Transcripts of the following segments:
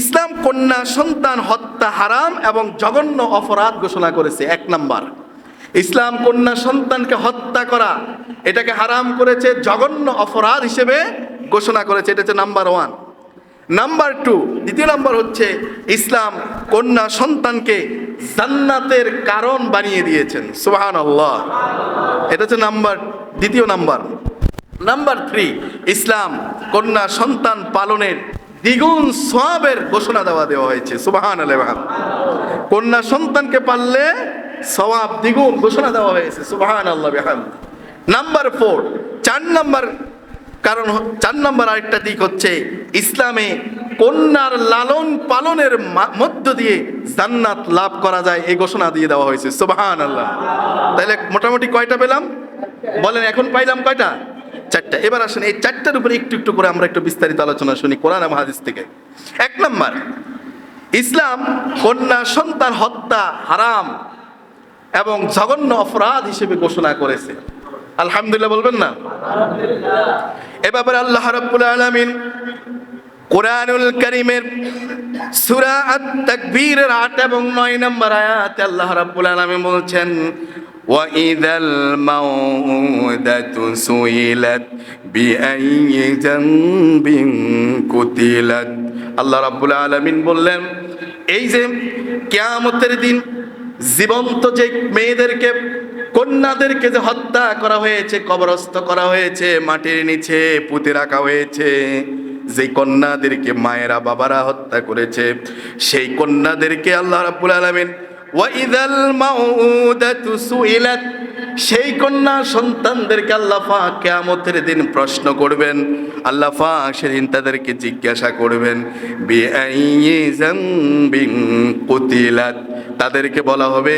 ইসলাম কন্যা সন্তান হত্যা হারাম এবং জঘন্য অপরাধ ঘোষণা করেছে। এক নাম্বার। ইসলাম কন্যা সন্তানকে হত্যা করা, এটাকে হারাম করেছে, জঘন্য অপরাধ হিসেবে ঘোষণা করেছে। এটা হচ্ছে নাম্বার ওয়ান। নাম্বার টু, দ্বিতীয় নাম্বার হচ্ছে ইসলাম কন্যা সন্তানকে জান্নাতের কারণ বানিয়ে দিয়েছেন। সুবাহান আল্লাহ এটা হচ্ছে নাম্বার, দ্বিতীয় নাম্বার। নাম্বার থ্রি, ইসলাম কন্যা সন্তান পালনের দ্বিগুণ সবের ঘোষণা দেওয়া দেওয়া হয়েছে সুবাহান আল্লাহ কন্যা সন্তানকে পাললে সওয়াব দ্বিগুণ ঘোষণা দেওয়া হয়েছে সুবাহান আল্লাহ নাম্বার ফোর, চার নাম্বার কারণ চার নম্বর আরেকটা দিক হচ্ছে, ইসলামে কন্যার লালন পালনের মধ্য দিয়ে জান্নাত লাভ করা যায়, এই ঘোষণা দিয়ে দেওয়া হয়েছে সুবাহান আল্লাহ তাহলে মোটামুটি কয়টা পেলাম? বলেন, এখন পাইলাম কয়টা? চারটা। এবার আসেন, এই চারটার উপরে একটু একটু করে আমরা একটু বিস্তারিত আলোচনা শুনি কোরআন এবং থেকে। এক নম্বর, ইসলাম কন্যা সন্তান হত্যা হারাম এবং জঘন্য অপরাধ হিসেবে ঘোষণা করেছে। আলহামদুলিল্লাহ বলবেন না? এ ব্যাপারে আল্লাহ রাব্বুল আলামিন কোরআনুল কারীমের সূরা আত-তাকবীরের 8 এবং 9 নম্বর আয়াতে আল্লাহ রাব্বুল আলামিন বলছেন وَإِذَا الْمَوْءُودَةُ سُئِلَتْ بِأَيِّ ذَنبٍ قُتِلَتْ আল্লাহ রাব্বুল আলামিন বললেন এই যে কিয়ামতের দিন জীবন্ত যে মেয়েদেরকে কন্যাদেরকে যে হত্যা করা হয়েছে কবরস্থ করা হয়েছে মাটির নিচে পুঁতে রাখা হয়েছে যেই কন্যাদেরকে মায়েরা বাবারা হত্যা করেছে সেই কন্যাদেরকে আল্লাহ রাব্বুল আলামিন ওয়াইদাল মাউদাতু সুইলাত, সেই কন্যা সন্তানদেরকে আল্লাহ পাক কিয়ামতের দিন প্রশ্ন করবেন। আল্লাহ পাক সেদিন তাদেরকে জিজ্ঞাসা করবেন, বিআইয়ি যামবিন কুতিলাত। তাদেরকে বলা হবে,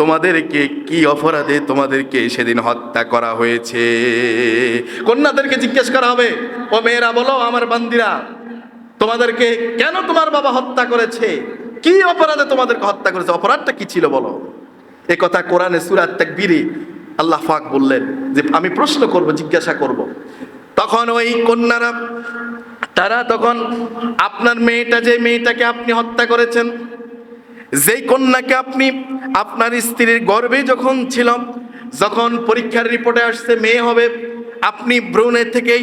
তোমাদেরকে কি অপরাধে তোমাদেরকে সেদিন হত্যা করা হয়েছে? কন্যাদেরকে জিজ্ঞেস করা হবে, ও মেয়েরা বলো আমার বান্দিরা, তোমাদেরকে কেন তোমার বাবা হত্যা করেছে? কি অপরাধে তোমাদেরকে হত্যা করেছে? অপরাধটা কি ছিল বলো? এ কথা কোরআনে সুরাত তাকবীরে আল্লাহ পাক বললেন যে আমি প্রশ্ন করব, জিজ্ঞাসা করব। তখন ওই কন্যারা, তারা তখন আপনার মেয়েটা, যে মেয়েটাকে আপনি হত্যা করেছেন, যেই কন্যাকে আপনি আপনার স্ত্রীর গর্ভে যখন ছিল, যখন পরীক্ষার রিপোর্টে আসছে মেয়ে হবে, আপনি ভ্রূণে থেকেই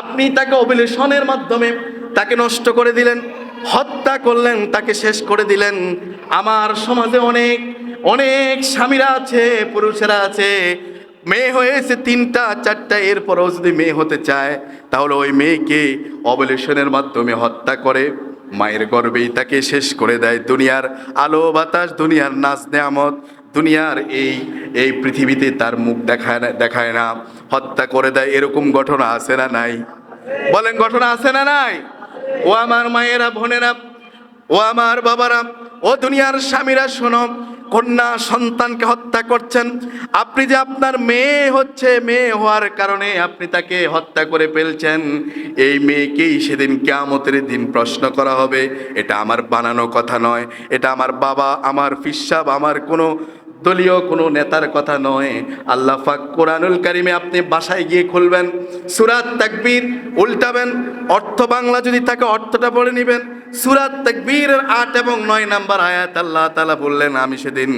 আপনি তাকে অবিলেশনের মাধ্যমে তাকে নষ্ট করে দিলেন। হত্যা করলেন, তাকে শেষ করে দিলেন। আমার সমাজে অনেক অনেক স্বামীরা আছে, পুরুষেরা আছে। মেয়ে হয়েছে তিনটা, চারটা, এরপরেও যদি মেয়ে হতে চায়, তাহলে ওই মেয়েকে অবলেশনের মাধ্যমে হত্যা করে, মায়ের গর্বেই তাকে শেষ করে দেয় দুনিয়ার আলো, বাতাস, দুনিয়ার নাচ, নেয়ামত। দুনিয়ার এই এই পৃথিবীতে তার মুখ দেখায় না দেখায় না। হত্যা করে দেয়, এরকম ঘটনা আছে না নাই? বলেন, ঘটনা আছে না নাই? ও আমার মায়েরা, বোনেরা, ও আমার বাবারা, ও দুনিয়ার স্বামীরা, শোনো, কন্যা সন্তানকে হত্যা করছেন। আপনি যে আপনার মেয়ে হচ্ছে, মেয়ে হওয়ার কারণে আপনি তাকে হত্যা করে ফেলছেন। এই মেয়েকেই সেদিন কেয়ামতের দিন প্রশ্ন করা হবে। এটা আমার বানানো কথা নয়। এটা আমার বাবা, আমার ফিসাব আমার কোনো দলীয় কোনো নেতার কথা নয়। আল্লাহ পাক কোরআনুল কারিমে আপনি বাসায় গিয়ে খুলবেন, সুরাত তাকবীর উল্টাবেন, অর্থ বাংলা যদি থাকে অর্থটা পড়ে নেবেন, সুরাত তাকবীরের আট এবং নয় নাম্বার আয়াত আল্লাহ তালা বললেন, আমি সেদিন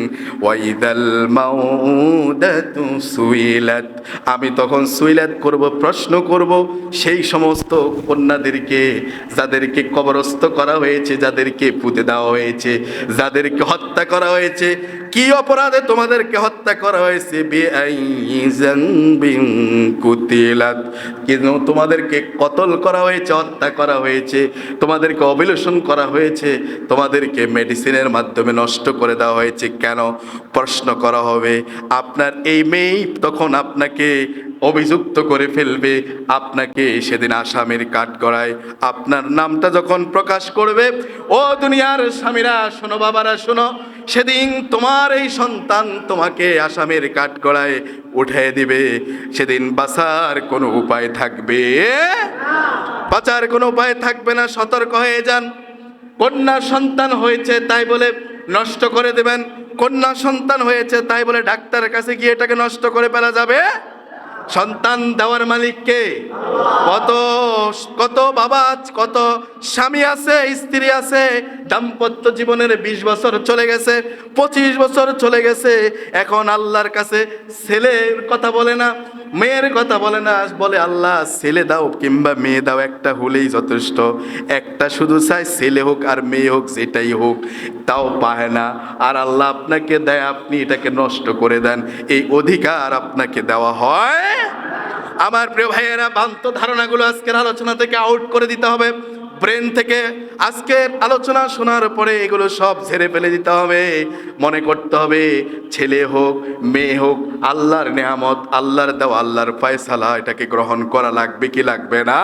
ওয়াইদাল মাউদাতু সুইলাত। আমি তখন সুইলাত করব, প্রশ্ন করব, সেই সমস্ত কন্যাদেরকে, যাদেরকে কবরস্থ করা হয়েছে, যাদেরকে পুঁতে দেওয়া হয়েছে, যাদেরকে হত্যা করা হয়েছে কি অপরাধে তোমাদেরকে হত্যা করা হয়েছে? তোমাদেরকে কতল করা হয়েছে, হত্যা করা হয়েছে? তোমাদেরকে অবিলেশন করা হয়েছে? তোমাদেরকে মেডিসিনের মাধ্যমে নষ্ট করে দেওয়া হয়েছে? কেন? প্রশ্ন করা হবে। আপনার এই মেয়েই তখন আপনাকে অভিযুক্ত করে ফেলবে। আপনাকে সেদিন আসামির কাঠ গড়ায়। আপনার নামটা যখন প্রকাশ করবে, ও দুনিয়ার স্বামীরা, শোনো বাবারা, শোনো সেদিন তোমার এই সন্তান তোমাকে আসামের কাঠগড়ায় উঠে দিবে। সেদিন বাঁচার কোনো উপায় থাকবে? বাঁচার কোনো উপায় থাকবে না, সতর্ক হয়ে যান। কন্যা সন্তান হয়েছে, তাই বলে নষ্ট করে দেবেন। কন্যা সন্তান হয়েছে, তাই বলে ডাক্তারের কাছে গিয়ে এটাকে নষ্ট করে ফেলা যাবে। সন্তান দেওয়ার মালিককে কত কত বাবা কত স্বামী আছে, স্ত্রী আছে, দাম্পত্য জীবনের বিশ বছর চলে গেছে, পঁচিশ বছর চলে গেছে, এখন আল্লাহর কাছে ছেলের কথা বলে না মেয়ের কথা বলে না, বলে, আল্লাহ, ছেলে দাও কিংবা মেয়ে দাও, একটা হলেই যথেষ্ট। একটা শুধু চাই ছেলে হোক আর মেয়ে হোক, যেটাই হোক, তাও পায় না। আর আল্লাহ আপনাকে দেয়, আপনি এটাকে নষ্ট করে দেন। এই অধিকার আপনাকে দেওয়া হয়। আমার প্রিয় ভাইয়েরা বান্ত ধারণাগুলো আজকের আলোচনা থেকে আউট করে দিতে হবে। ব্রেন থেকে আজকের আলোচনা শোনার পরে এগুলো সব ঝেড়ে ফেলে দিতে হবে। মনে করতে হবে, ছেলে হোক, মেয়ে হোক, আল্লাহর নেয়ামত, আল্লাহর দেওয়া, আল্লাহর ফয়সালা, এটাকে গ্রহণ করা লাগবে কি লাগবে না?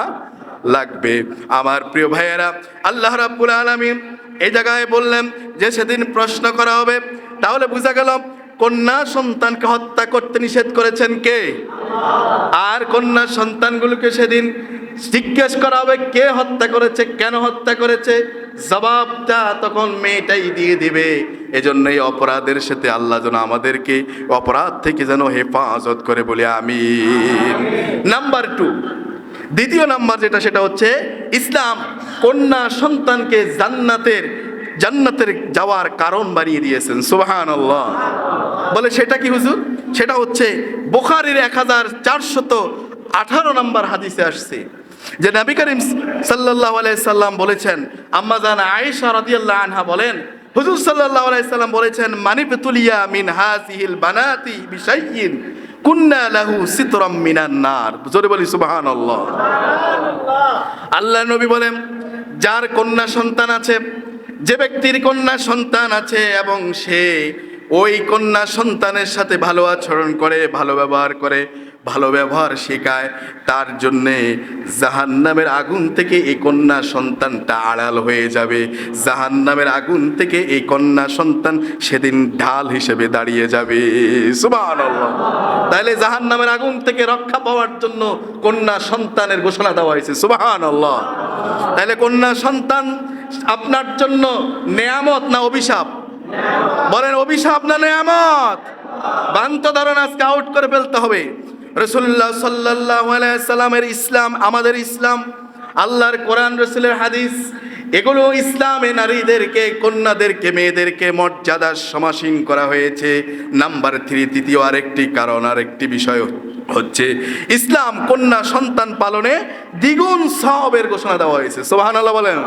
লাগবে। আমার প্রিয় ভাইয়েরা, আল্লাহ রাব্বুল আলামিন এই জায়গায় বললেন যে, সেদিন প্রশ্ন করা হবে। তাহলে বোঝা গেল কন্যা সন্তানকে হত্যা করতে নিষেধ করেছেন কে? আর কন্যা সন্তানগুলোকে সেদিন জিজ্ঞেস করা হবে, কে হত্যা করেছে, কেন হত্যা করেছে? জবাবটা তখন মেয়েটাই দিয়ে দিবে। এজন্য এই অপরাধের সাথে আল্লাহ যেন আমাদেরকে অপরাধ থেকে যেন হেফাজত করে বলে আমি নাম্বার টু। দ্বিতীয় নাম্বার যেটা, সেটা হচ্ছে ইসলাম কন্যা সন্তানকে জান্নাতের জান্নাতের যাওয়ার কারণ বানিয়ে দিয়েছেন। সুবাহান আল্লাহ বলে, সেটা কি হুজুর? সেটা হচ্ছে বোখারির এক হাজার চারশত আঠারো নম্বর হাদিসে আসছে, যে নবী করিম সাল্লাহ সাল্লাম বলেছেন আম্মাজান আয়েশা রাদিয়াল্লাহ আনহা বলেন, হুজুর সাল্লাহ আলাইসাল্লাম বলেছেন মানিবতুলিয়া মিন হাসিহিল বানাতি বিশাইয়িন কুন্না লাহু সিতরাম মিনান নার। জোরে বলি আল্লাহ নবী বলেন, যার কন্যা সন্তান আছে, যে ব্যক্তির কন্যা সন্তান আছে এবং সে ওই কন্যা সন্তানের সাথে ভালো আচরণ করে, ভালো ব্যবহার করে, ভালো ব্যবহার শেখায়, তার জন্যে জাহান্নামের আগুন থেকে এই কন্যা সন্তানটা আড়াল হয়ে যাবে। জাহান্নামের আগুন থেকে এই কন্যা সন্তান সেদিন ঢাল হিসেবে দাঁড়িয়ে যাবে। তাহলে জাহান্নামের আগুন থেকে রক্ষা পাওয়ার জন্য কন্যা সন্তানের ঘোষণা দেওয়া হয়েছে। সুবহানাল্লাহ। তাহলে কন্যা সন্তান আপনার জন্য নেয়ামত না অভিশাপ? বলেন, অভিশাপ না নেয়ামত? বান্ত ধারণা আজকে আউট করে ফেলতে হবে। রসুল্লাহ সাল্লাহ সাল্লামের ইসলাম, আমাদের ইসলাম, আল্লাহর কোরআন, রসুলের হাদিস, এগুলো ইসলামে নারীদেরকে, কন্যাদেরকে, মেয়েদেরকে মর্যাদার সমাসীন করা হয়েছে। নাম্বার থ্রি, তৃতীয় আরেকটি কারণ, আরেকটি বিষয় হচ্ছে ইসলাম কন্যা সন্তান পালনে দ্বিগুণ সবের ঘোষণা দেওয়া হয়েছে। সোহান আল্লাহ বলেন।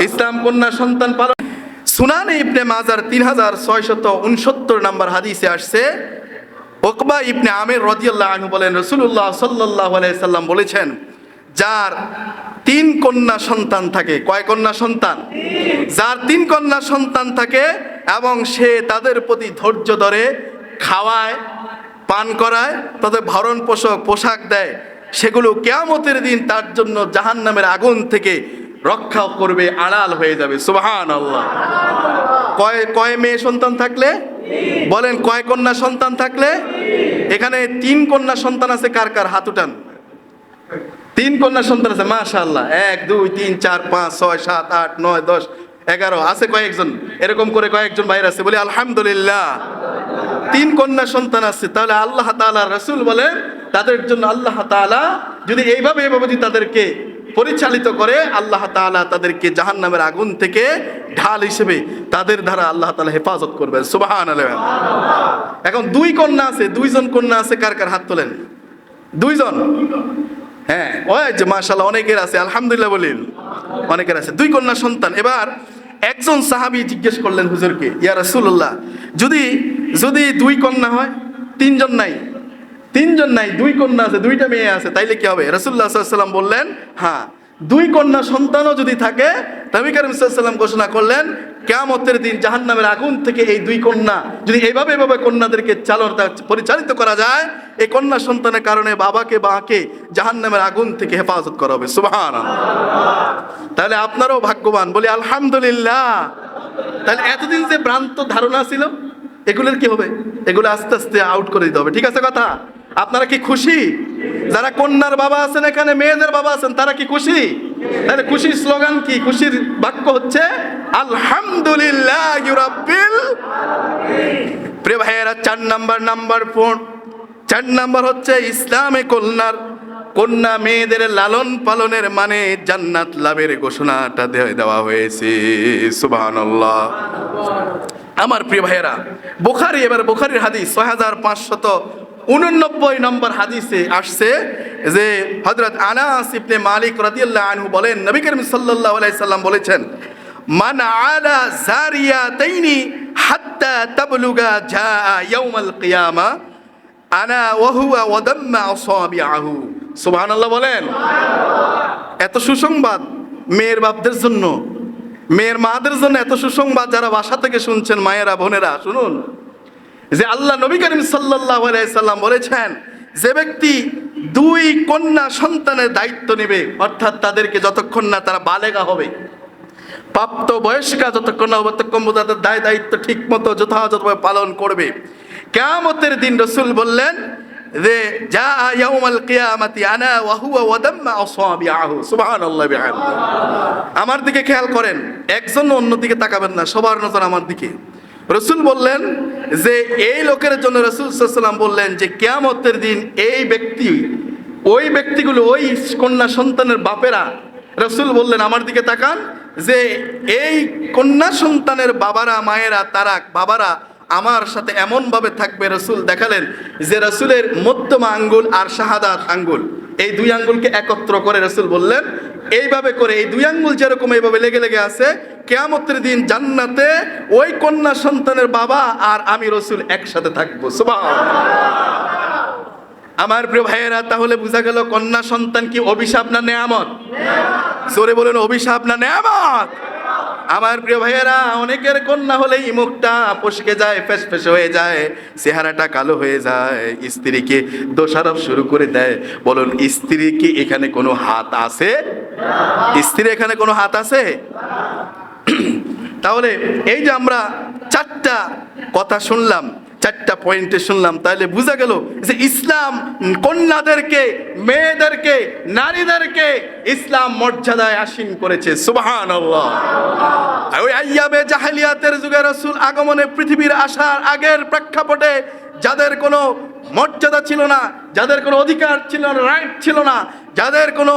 ইসলাম কন্যা সন্তান পালন সুনানে ইবনে মাজার তিন হাজার ছয়শত উনসত্তর নম্বর হাদিসে আসছে, ওকবা ইবনে আমির রদিয়াল্লাহ আনহু বলেন রসুল্লাহ সাল্লাহ সাল্লাম বলেছেন, যার তিন কন্যা সন্তান থাকে, কয় কন্যা সন্তান? যার তিন কন্যা সন্তান থাকে এবং সে তাদের প্রতি ধৈর্য ধরে খাওয়ায়, পান করায়, তাদের ভরণ পোষক পোশাক দেয়, সেগুলো কেয়ামতের দিন তার জন্য জাহান্নামের আগুন থেকে রক্ষা করবে, আড়াল হয়ে যাবে। সুবাহান আল্লাহ কয় কয় মেয়ে সন্তান থাকলে? বলেন, কয় কন্যা সন্তান থাকলে? এখানে তিন কন্যা সন্তান আছে, কার কার? হাত উঠান। তিন কন্যা সন্তান আছে, মাশাআল্লাহ। এক, দুই, তিন, চার, পাঁচ, ছয়, সাত, আট, নয়, দশ, এগারো, আছে কয়েকজন? এরকম করে কয়েকজন বাইরে আছে। বলি, আলহামদুলিল্লাহ। তিন কন্যা সন্তান আছে। তাহলে আল্লাহ তাআলা রসুল বলেন তাদের জন্য আল্লাহ তাআলা যদি এইভাবে এইভাবে যদি তাদেরকে পরিচালিত করে, আল্লাহ তাআলা তাদেরকে জাহান্নামের আগুন থেকে ঢাল হিসেবে তাদের দ্বারা আল্লাহ তাআলা হেফাজত করবেন। সুবাহান এখন দুই কন্যা আছে, দুইজন কন্যা আছে, কার কার হাত তোলেন? দুইজন? হ্যাঁ ওই যে মাশাল্লাহ অনেকের আছে, আলহামদুলিল্লাহ বলিন অনেকের আছে। দুই কন্যা সন্তান। এবার একজন সাহাবি জিজ্ঞেস করলেন হুজুরকে, ইয়া রাসূলুল্লাহ, যদি যদি দুই কন্যা হয়, তিনজন নাই? তিনজন নাই, দুই কন্যা আছে, দুইটা মেয়ে আছে, তাইলে কি হবে? রসুল্লাহ বললেন হ্যাঁ দুই কন্যা সন্তানও যদি থাকে, নবী করিম সাল্লাম ঘোষণা করলেন, কেয়ামতের দিন জাহান্নামের আগুন থেকে এই দুই কন্যা, যদি এইভাবে এভাবে কন্যাদেরকে চালন পরিচালিত করা যায়, এই কন্যা সন্তানের কারণে বাবাকে বাকে জাহান্নামের আগুন থেকে হেফাজত করা হবে। সুবহান তাহলে আপনারও ভাগ্যবান, বলি, আলহামদুলিল্লাহ। তাহলে এতদিন যে ভ্রান্ত ধারণা ছিল, এগুলোর কি হবে? এগুলো আস্তে আস্তে আউট করে দিতে হবে। ঠিক আছে কথা? আপনারা কি খুশি? যারা কন্যার বাবা আছেন এখানে, মেয়েদের বাবা আছেন, তারা কি খুশি? তাহলে খুশির স্লোগান কি? খুশির বাক্য হচ্ছে, আলহামদুলিল্লাহ ভাইয়েরা, চার নাম্বার নাম্বার ফোন। চার নাম্বার হচ্ছে, ইসলামে কন্যার, কন্যা মেয়েদের লালন পালনের মানে জান্নাত লাভের ঘোষণাটা দেওয়া হয়েছে। সুবহানাল্লাহ। আমার প্রিয় ভাইয়েরা, বোখারি, এবার বোখারির হাদিস, ছয় হাজার পাঁচশত উননব্বই নম্বর হাদিসে আসছে যে হজরত আনাস ইবনে মালিক রাদিয়াল্লাহু আনহু বলেন, নবী করিম সাল্লাল্লাহু আলাইহি সাল্লাম বলেছেন, মান আলা জারিয়াতাইনি হাত্তা তাবলুগা জা ইয়াউমাল কিয়ামা, আনা ওয়াহুয়া ওয়াদাম্মা আসাবিআহু। সুবহানাল্লাহ বলেন। এত সুসংবাদ মেয়ের বাপদের জন্য, মেয়ের মাদের জন্য এত সুসংবাদ যারা বাসা থেকে শুনছেন, মায়েরা, বোনেরা, শুনুন। যে আল্লাহ নবী করিম আলাইহি সাল্লাম বলেছেন, যে ব্যক্তি দুই কন্যা সন্তানের দায়িত্ব নেবে, অর্থাৎ তাদেরকে যতক্ষণ না তারা বালেগা হবে, প্রাপ্ত বয়স্কা যতক্ষণ না ততক্ষণ তাদের দায় দায়িত্ব ঠিক মতো যথাযথভাবে পালন করবে। কেয়ামতের দিন রসুল বললেন যে যা ইয়াউমাল কিয়ামাতি আনা ওয়া হুয়া ওয়াদাম্মা আসাবিআহু। সুবহানাল্লাহি বিহামদিহি আমার দিকে খেয়াল করেন, একজন অন্য দিকে তাকাবেন না, সবার নজর আমার দিকে। রসুল বললেন যে, এই লোকের জন্য রসুল সাল্লাম বললেন যে, কেয়ামতের দিন এই ব্যক্তি, ওই ব্যক্তিগুলো, ওই কন্যা সন্তানের বাপেরা রসুল বললেন, আমার দিকে তাকান, যে এই কন্যা সন্তানের বাবারা, মায়েরা, তারা, বাবারা আমার সাথে এমনভাবে থাকবে, রসুল দেখালেন যে, রসুলের মধ্যমা আঙ্গুল আর শাহাদাত আঙ্গুল। এই দুই আঙ্গুলকে একত্র করে রসুল বললেন, এইভাবে করে, এই দুই আঙ্গুল যেরকম, এইভাবে লেগে লেগে আছে কেয়ামতের দিন জান্নাতে ওই কন্যা সন্তানের বাবা আর আমি রসুল একসাথে থাকব। আমার প্রিয় ভাইয়েরা, তাহলে বোঝা গেল কন্যা সন্তান কি অভিশাপ না নেয়ামত? জোরে বলেন, অভিশাপ না নেয়ামত? আমার প্রিয় ভাইয়েরা, অনেকের কন্যা হলেই মুখটা পশকে যায় ফেস ফেস হয়ে যায়, চেহারাটা কালো হয়ে যায়, স্ত্রীকে দোষারোপ শুরু করে দেয়। বলুন, স্ত্রী কি এখানে কোনো হাত আছে? স্ত্রী এখানে কোনো হাত আছে? তাহলে এই যে আমরা চারটা কথা শুনলাম চারটা পয়েন্টে শুনলাম তাহলে বোঝা গেল যে ইসলাম কন্যাদেরকে মেয়েদেরকে নারীদেরকে ইসলাম মর্যাদায় আসীন করেছে। সুবাহান ওই আইয়াবে জাহেলিয়াতের যুগে রসুল আগমনে পৃথিবীর আসার আগের প্রেক্ষাপটে যাদের কোনো মর্যাদা ছিল না যাদের কোনো অধিকার ছিল না রাইট ছিল না যাদের কোনো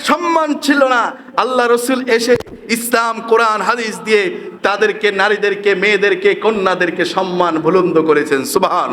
সম্মান ছিল না। আল্লাহ রসুল এসে ইসলাম, কোরআন, হাদিস দিয়ে তাদেরকে, নারীদেরকে, মেয়েদেরকে, কন্যাদেরকে সম্মান বুলন্দ করেছেন। সুবাহান